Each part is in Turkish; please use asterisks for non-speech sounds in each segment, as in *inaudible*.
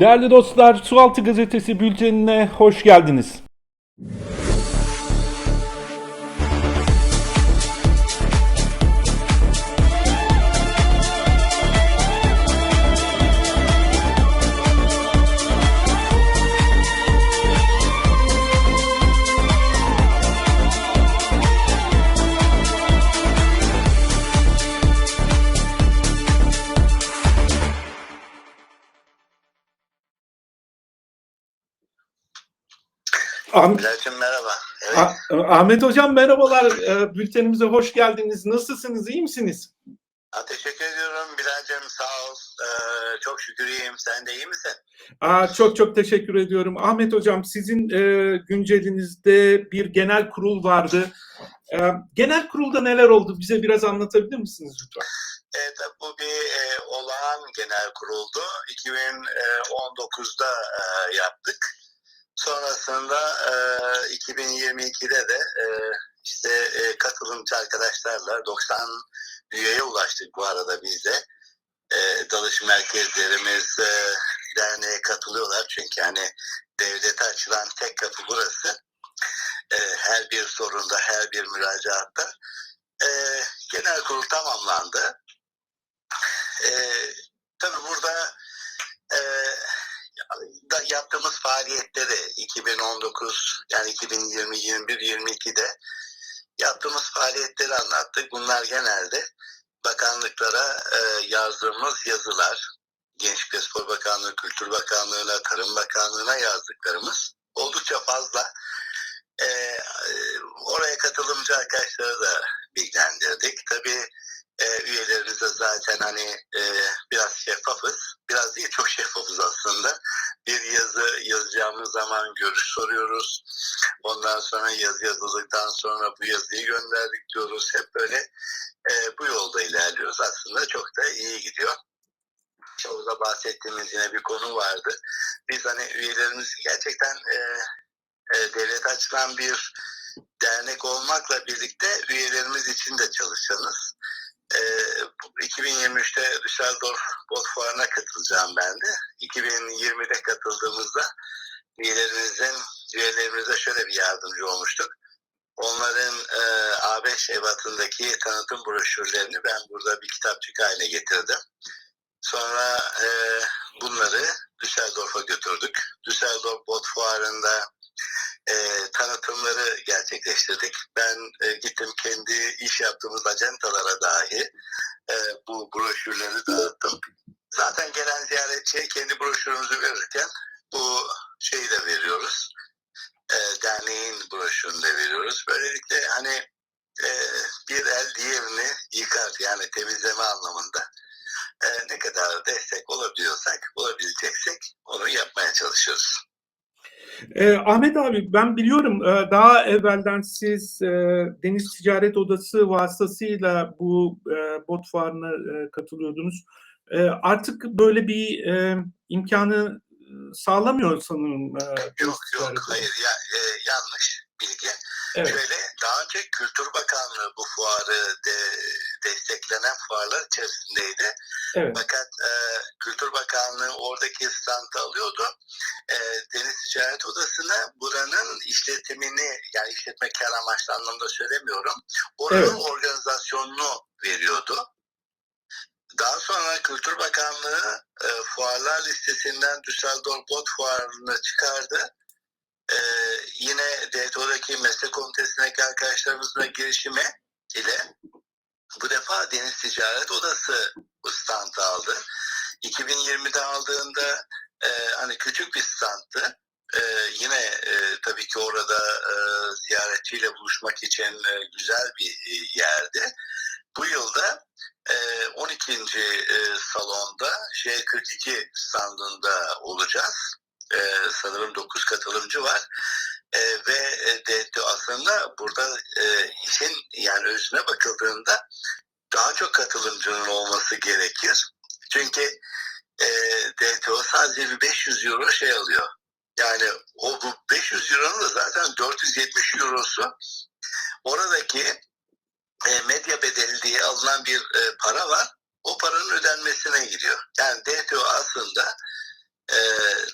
Değerli dostlar, Sualtı Gazetesi bültenine hoş geldiniz. Ah- Bilal'cim merhaba. Evet, Ah- Ahmet Hocam merhabalar, Ee, bültenimize hoş geldiniz. Nasılsınız, iyi misiniz? ha, teşekkür ediyorum Bilal'cim sağ ol. Ee, çok şükür iyiyim. Sen de iyi misin? Aa, çok çok teşekkür ediyorum. Ahmet Hocam sizin e, güncelinizde bir genel kurul vardı. E, genel kurulda neler oldu? Bize biraz anlatabilir misiniz lütfen? Evet, bu bir e, olağan genel kuruldu. 2019'da e, yaptık. Sonrasında e, 2022'de de e, işte e, katılımcı arkadaşlarla 90 üyeye ulaştık bu arada biz de. E, dalış merkezlerimiz e, derneğe katılıyorlar çünkü hani devlete açılan tek kapı burası. E, her bir sorunda, her bir müracaatta. E, genel kurul tamamlandı. E, tabii burada da yaptığımız faaliyette de 2019 yani 2020, 21, 22'de yaptığımız faaliyetleri anlattık. Bunlar genelde bakanlıklara e, yazdığımız yazılar, Gençlik ve Spor Bakanlığı, Kültür Bakanlığı'na, Tarım Bakanlığı'na yazdıklarımız oldukça fazla. E, e, oraya katılımcı arkadaşları da bilgilendirdik. Tabii e, üyelerimiz de zaten hani e, biraz şeffafız. Zaman görüş soruyoruz. Ondan sonra yazı yazıldıktan sonra bu yazıyı gönderdik diyoruz. Hep böyle e, bu yolda ilerliyoruz. Aslında çok da iyi gidiyor. Orada bahsettiğimiz yine bir konu vardı. Biz hani üyelerimiz gerçekten e, e, devlet açılan bir dernek olmakla birlikte üyelerimiz için de çalışanız. E, 2023'te Düsseldorf Bot Fuarı'na katılacağım ben de. 2020'de katıldığımızda üyelerimizin üyelerimize şöyle bir yardımcı olmuştuk. Onların e, A5 ebatındaki tanıtım broşürlerini ben burada bir kitapçık haline getirdim. Sonra e, bunları Düsseldorf'a götürdük. Düsseldorf Bot Fuarı'nda e, tanıtımları gerçekleştirdik. Ben e, gittim kendi iş yaptığımız acentalara dahi e, bu broşürleri dağıttım. Zaten gelen ziyaretçiye kendi broşürümüzü verirken bu şeyi de veriyoruz. E, derneğin broşürünü de veriyoruz. Böylelikle hani e, bir el diğerini yıkar yani temizleme anlamında. E, ne kadar destek olabiliyorsak, olabileceksek onu yapmaya çalışıyoruz. E, Ahmet abi ben biliyorum e, daha evvelden siz e, Deniz Ticaret Odası vasıtasıyla bu e, bot fuarına e, katılıyordunuz. E, artık böyle bir e, imkanı sağlamıyor sanırım. e, Yok yok hayır ya, e, yanlış bilgi. Evet. Şöyle daha önce Kültür Bakanlığı bu fuarı de, desteklenen fuarlar içerisindeydi. Evet. Fakat e, Kültür Bakanlığı oradaki standı alıyordu. E, Deniz Ticaret Odası'na buranın işletimini yani işletme kar amaçlı anlamda söylemiyorum. Oranın Evet. organizasyonunu veriyordu. Daha sonra Kültür Bakanlığı e, fuarlar listesinden Düsseldorf Bot Fuarı'nı çıkardı. E, yine DTO'daki meslek komitesindeki arkadaşlarımızla girişimi ile bu defa Deniz Ticaret Odası bu standı aldı. 2020'de aldığında e, hani küçük bir standtı. E, yine e, tabii ki orada e, ziyaretçiyle buluşmak için e, güzel bir e, yerdi. Bu yılda e, 12. e, salonda J42 standında olacağız. E, sanırım 9 katılımcı var. E, ve e, DTO aslında burada e, işin yani özüne bakıldığında daha çok katılımcının olması gerekir. Çünkü e, DTO sadece bir 500 euro şey alıyor. Yani o bu 500 euronun da zaten 470 eurosu oradaki e, medya bedeli diye alınan bir e, para var. O paranın ödenmesine gidiyor. Yani DTO aslında e,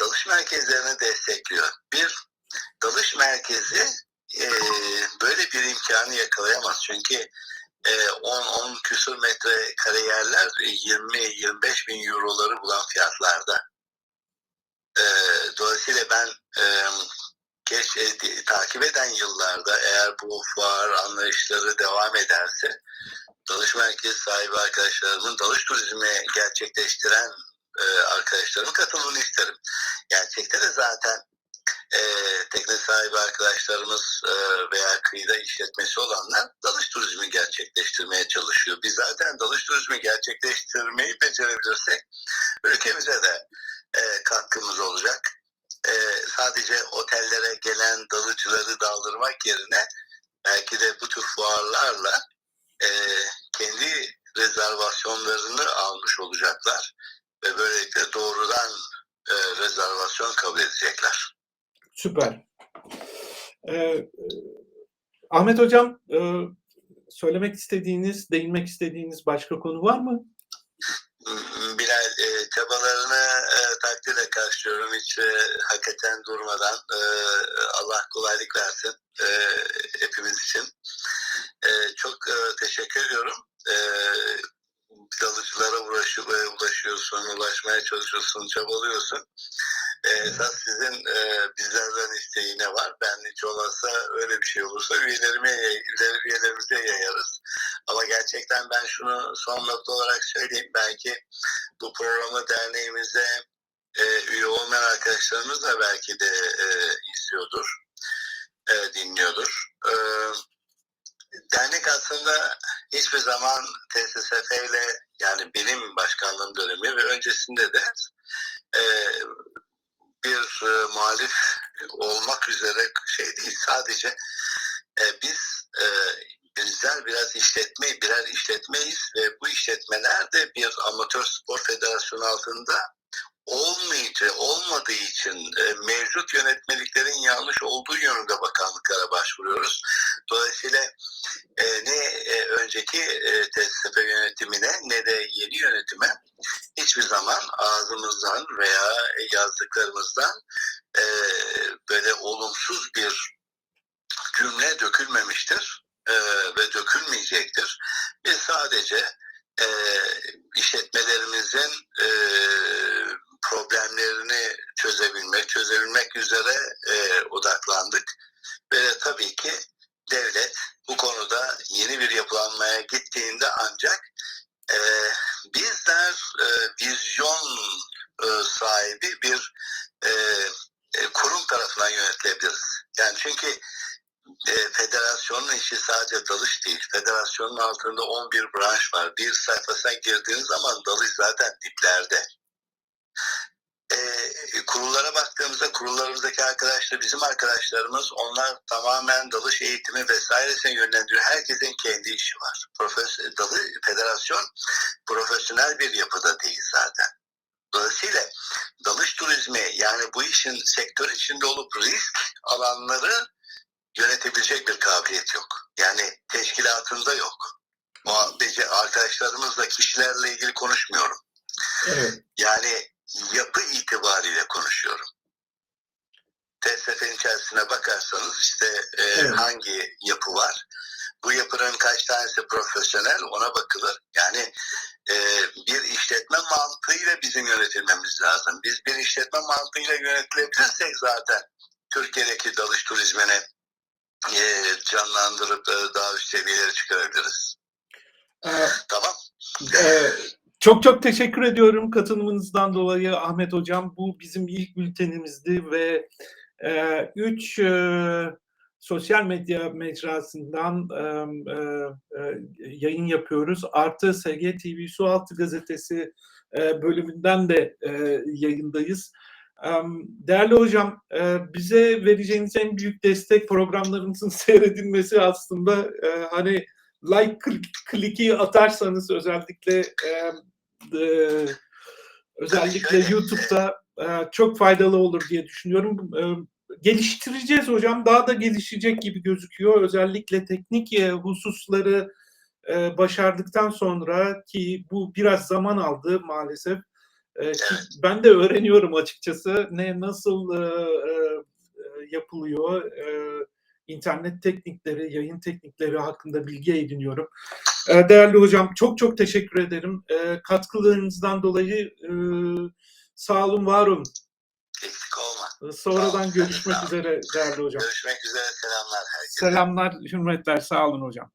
dalış merkezlerini destekliyor. Bir dalış merkezi böyle bir imkanı yakalayamaz. Çünkü e, 10-10 küsur metre kare yerler 20-25 bin euroları bulan fiyatlarda. E, dolayısıyla ben e, geç e, di- takip eden yıllarda eğer bu fuar anlayışları devam ederse dalış merkezi sahibi arkadaşlarımın dalış turizmi gerçekleştiren e, arkadaşlarımın katılımını isterim. Gerçekte de zaten e, tekne sahibi arkadaşlarımız e, veya kıyıda işletmesi olanlar dalış turizmi gerçekleştirmeye çalışıyor. Biz zaten dalış turizmi gerçekleştirmeyi becerebilirsek ülkemize de e, katkımız olacak. E, sadece otellere gelen dalıcıları daldırmak yerine belki de bu tür fuarlarla e, kendi rezervasyonlarını almış olacaklar ve böylelikle doğrudan e, rezervasyon kabul edecekler. Süper. Ee, Ahmet Hocam, e, söylemek istediğiniz, değinmek istediğiniz başka konu var mı? Bilal e, çabalarını e, takdirle karşılıyorum hiç e, hakikaten durmadan e, Allah kolaylık versin e, hepimiz için. E, çok e, teşekkür ediyorum. E, dalıcılara uğraşı, e, ulaşıyorsun, ulaşmaya çalışıyorsun, çabalıyorsun. E, esas sizin e, bizlerden isteği ne var? Ben hiç olmazsa öyle bir şey olursa üyelerime, üyeler- üyelerimize yayarız. Ama gerçekten ben şunu son nokta olarak söyleyeyim. Belki bu programı derneğimize e, üye olmayan arkadaşlarımız da belki de e, izliyordur, e, dinliyordur. E, dernek aslında hiçbir zaman TSSF ile yani benim başkanlığım dönemi ve öncesinde de e, bir e, muhalif olmak üzere şey değil *laughs* sadece e, biz e, bizler biraz işletme birer işletmeyiz ve bu işletmeler de bir amatör spor federasyonu altında olmayıcı olmadığı için e, mevcut yönetmeliklerin yanlış olduğu yönünde bakanlıklara başvuruyoruz. Dolayısıyla e, ne e, önceki e, TSF yönetimine ne de yeni yönetime hiçbir zaman ağzımızdan veya yazdıklarımızdan e, böyle olumsuz bir cümle dökülmemiştir e, ve dökülmeyecektir. Biz sadece e, işletmelerimizin e, problemlerini çözebilmek, çözebilmek üzere e, odaklandık. Ve tabii ki devlet bu konuda yeni bir yapılanmaya gittiğinde ancak e, bizler e, vizyon e, sahibi bir e, e, kurum tarafından yönetilebiliriz. Yani çünkü e, federasyonun işi sadece dalış değil. Federasyonun altında 11 branş var. Bir sayfasına girdiğiniz zaman dalış zaten diplerde. Arkadaşlar bizim arkadaşlarımız onlar tamamen dalış eğitimi vesairesine yönlendiriyor. Herkesin kendi işi var. Profes, dalı, federasyon profesyonel bir yapıda değil zaten. Dolayısıyla dalış turizmi yani bu işin sektör içinde olup risk alanları yönetebilecek bir kabiliyet yok. Yani teşkilatında yok. Bece arkadaşlarımızla kişilerle ilgili konuşmuyorum. Evet. Yani yapı itibariyle konuşuyorum. TSF'nin içerisine bakarsanız işte e, Evet. hangi yapı var? Bu yapının kaç tanesi profesyonel ona bakılır. Yani e, bir işletme mantığıyla bizim yönetilmemiz lazım. Biz bir işletme mantığıyla yönetilebilirsek zaten Türkiye'deki dalış turizmini e, canlandırıp e, daha üst seviyelere çıkarabiliriz. Ee, Tamam. Ee, çok çok teşekkür ediyorum katılımınızdan dolayı Ahmet Hocam. Bu bizim ilk bültenimizdi ve e, üç e, sosyal medya mecrasından e, e, yayın yapıyoruz. Artı SG TV Sualtı Gazetesi e, bölümünden de e, yayındayız. Değerli hocam, bize vereceğiniz en büyük destek programlarımızın *laughs* seyredilmesi aslında hani like klik- kliki atarsanız özellikle özellikle YouTube'da çok faydalı olur diye düşünüyorum. E, geliştireceğiz hocam. Daha da gelişecek gibi gözüküyor. Özellikle teknik e, hususları e, başardıktan sonra ki bu biraz zaman aldı maalesef. E, ben de öğreniyorum açıkçası ne nasıl e, e, e, yapılıyor. E, internet teknikleri, yayın teknikleri hakkında bilgi ediniyorum. E, değerli hocam çok çok teşekkür ederim. E, katkılarınızdan dolayı e, sağ olun, var olun. Eksik olma. E, Sonradan olun. görüşmek üzere değerli hocam. Görüşmek üzere. Selamlar herkese. Selamlar, hürmetler, sağ olun hocam.